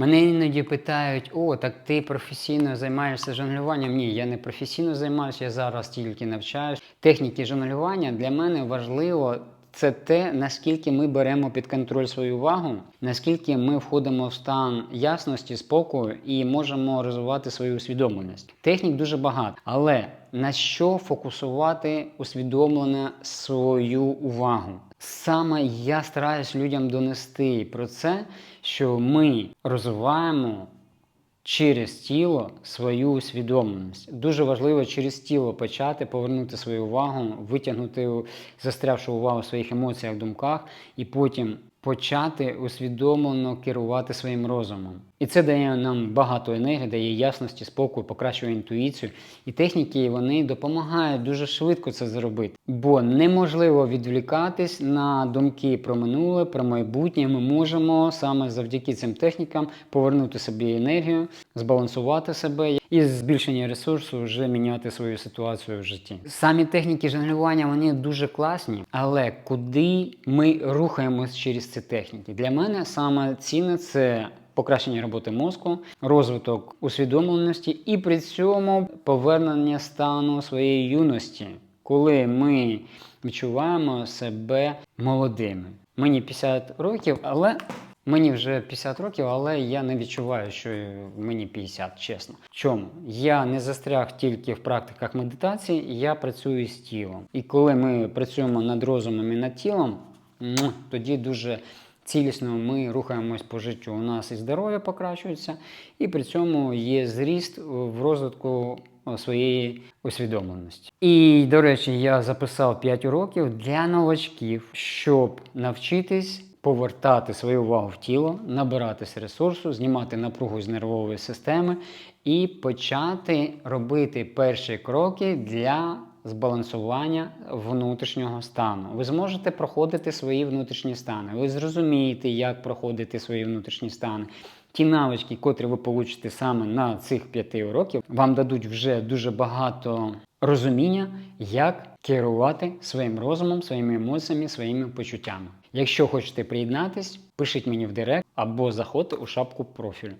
Мене іноді питають: о, так ти професійно займаєшся жонглюванням? Ні, я не професійно займаюся, я зараз тільки навчаюсь. Техніки жонглювання для мене важливо. Це те, наскільки ми беремо під контроль свою увагу, наскільки ми входимо в стан ясності, спокою і можемо розвивати свою усвідомленість. Технік дуже багато, але на що фокусувати усвідомлено свою увагу? Саме я стараюсь людям донести про це, що ми розвиваємо через тіло свою усвідомленість. Дуже важливо через тіло почати повернути свою увагу, витягнути застрявшу увагу в своїх емоціях, думках, і потім почати усвідомлено керувати своїм розумом. І це дає нам багато енергії, дає ясності, спокою, покращує інтуїцію. І техніки вони допомагають дуже швидко це зробити. Бо неможливо відвлікатись на думки про минуле, про майбутнє. Ми можемо саме завдяки цим технікам повернути собі енергію, збалансувати себе і збільшення ресурсу вже міняти свою ситуацію в житті. Самі техніки жонглювання вони дуже класні, але куди ми рухаємось через ці техніки? Для мене саме цінне це покращення роботи мозку, розвиток усвідомленості і при цьому повернення стану своєї юності, коли ми відчуваємо себе молодими. Мені 50 років, але Мені вже 50 років, але я не відчуваю, що мені 50, чесно. Чому? Я не застряг тільки в практиках медитації, я працюю з тілом. І коли ми працюємо над розумом і над тілом, тоді дуже цілісно ми рухаємось по життю. У нас і здоров'я покращується, і при цьому є зріст в розвитку своєї усвідомленості. І, до речі, я записав 5 уроків для новачків, щоб навчитись повертати свою увагу в тіло, набиратись ресурсу, знімати напругу з нервової системи і почати робити перші кроки для збалансування внутрішнього стану. Ви зможете проходити свої внутрішні стани. Ви зрозумієте, як проходити свої внутрішні стани. Ті навички, котрі ви получите саме на цих п'яти уроків, вам дадуть вже дуже багато розуміння, як керувати своїм розумом, своїми емоціями, своїми почуттями. Якщо хочете приєднатись, пишіть мені в директ або заходьте у шапку профілю.